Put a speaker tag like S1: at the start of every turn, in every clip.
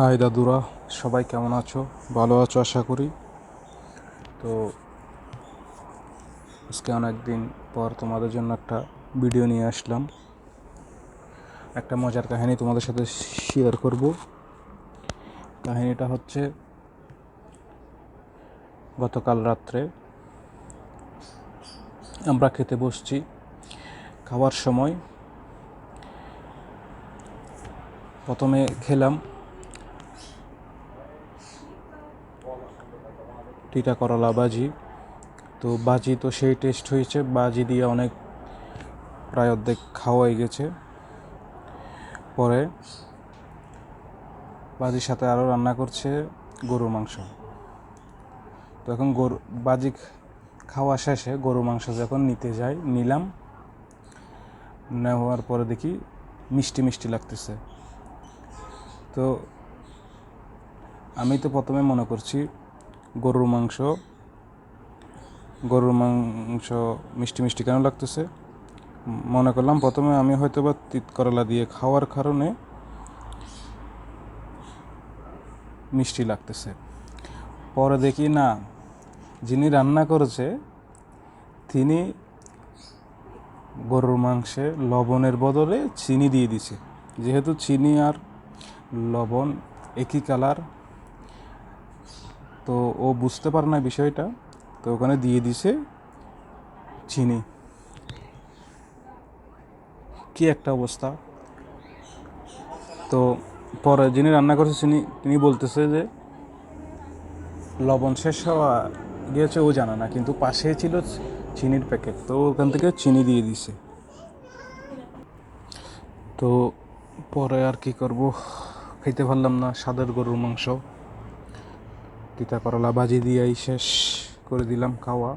S1: High দাদুরা, সবাই কেমন আছো? ভালো আছো, আশা করি। তো আজকে অনেক দিন পর তোমাদের জন্য একটা ভিডিও নিয়ে আসলাম। একটা মজার কাহিনী তোমাদের সাথে শেয়ার করব। কাহিনীটা হচ্ছে, গতকাল রাত্রে আমরা খেতে বসছি খাওয়ার সময়। প্রথমে খেলাম টিটা করলা বাজি। তো বাজি তো সেই টেস্ট হয়েছে, বাজি দিয়ে অনেক প্রায় অর্ধেক খাওয়াই গেছে। পরে বাজির সাথে আরও রান্না করছে গরুর মাংস। তো এখন গরু, বাজি খাওয়া শেষে গরু মাংস যখন নিতে যাই, নিলাম। নেওয়ার পরে দেখি মিষ্টি মিষ্টি লাগতেছে। তো আমি তো প্রথমে মনে করছি গরুর মাংস গরুর মাংস মিষ্টি মিষ্টি কেন লাগতেছে? মনে করলাম প্রথমে আমি হয়তো বা তিত করলা দিয়ে খাওয়ার কারণে মিষ্টি লাগতেছে। পরে দেখি না, যিনি রান্না করেছে, তিনি গরুর মাংসে লবণের বদলে চিনি দিয়ে দিছে। যেহেতু চিনি আর লবণ একই কালার তো ও বুঝতে পারে না বিষয়টা, তো ওখানে দিয়ে দিছে চিনি। কি একটা অবস্থা। তো পরে যিনি রান্না করছে তিনি তিনি বলতেছে যে, লবণ শেষ হওয়া গিয়েছে, ও জানে না, কিন্তু পাশে ছিল চিনির প্যাকেট, তো ওখান থেকে চিনি দিয়ে দিছে। তো পরে আর কি করব, খেতে পারলাম না, সাদের গরুর মাংস। তিতা করলা ভাজি দিয়েই শেষ করে দিলাম খাওয়া।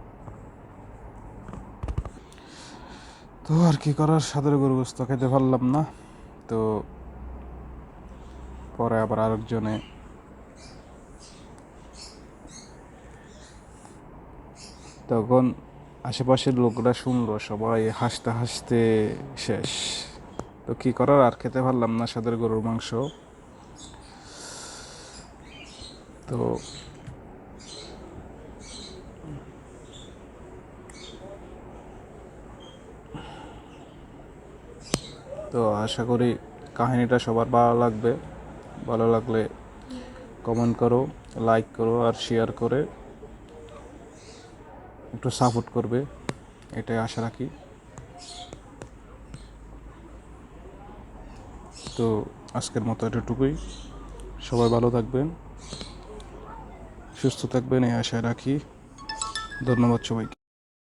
S1: তো আর কি করার, সাদের গরু গোস্ত খেতে পারলাম না। তো পরে আবার আরেকজনে তখন আশেপাশের লোকরা শুনলো, সবাই হাসতে হাসতে শেষ। তো কি করার, আর খেতে পারলাম না সাদের গরুর মাংস। তো তো আশা করি কাহিনীটা সবার ভালো লাগবে। ভালো লাগলে কমেন্ট করো লাইক করো আর শেয়ার করে একটু সাপোর্ট করবে, এটাই আশা রাখি। তো আজকের মতো এতটুকুই। সবাই ভালো থাকবেন। সুস্থ থাকবেন এই আশায় রাখি। ধন্যবাদ সবাইকে।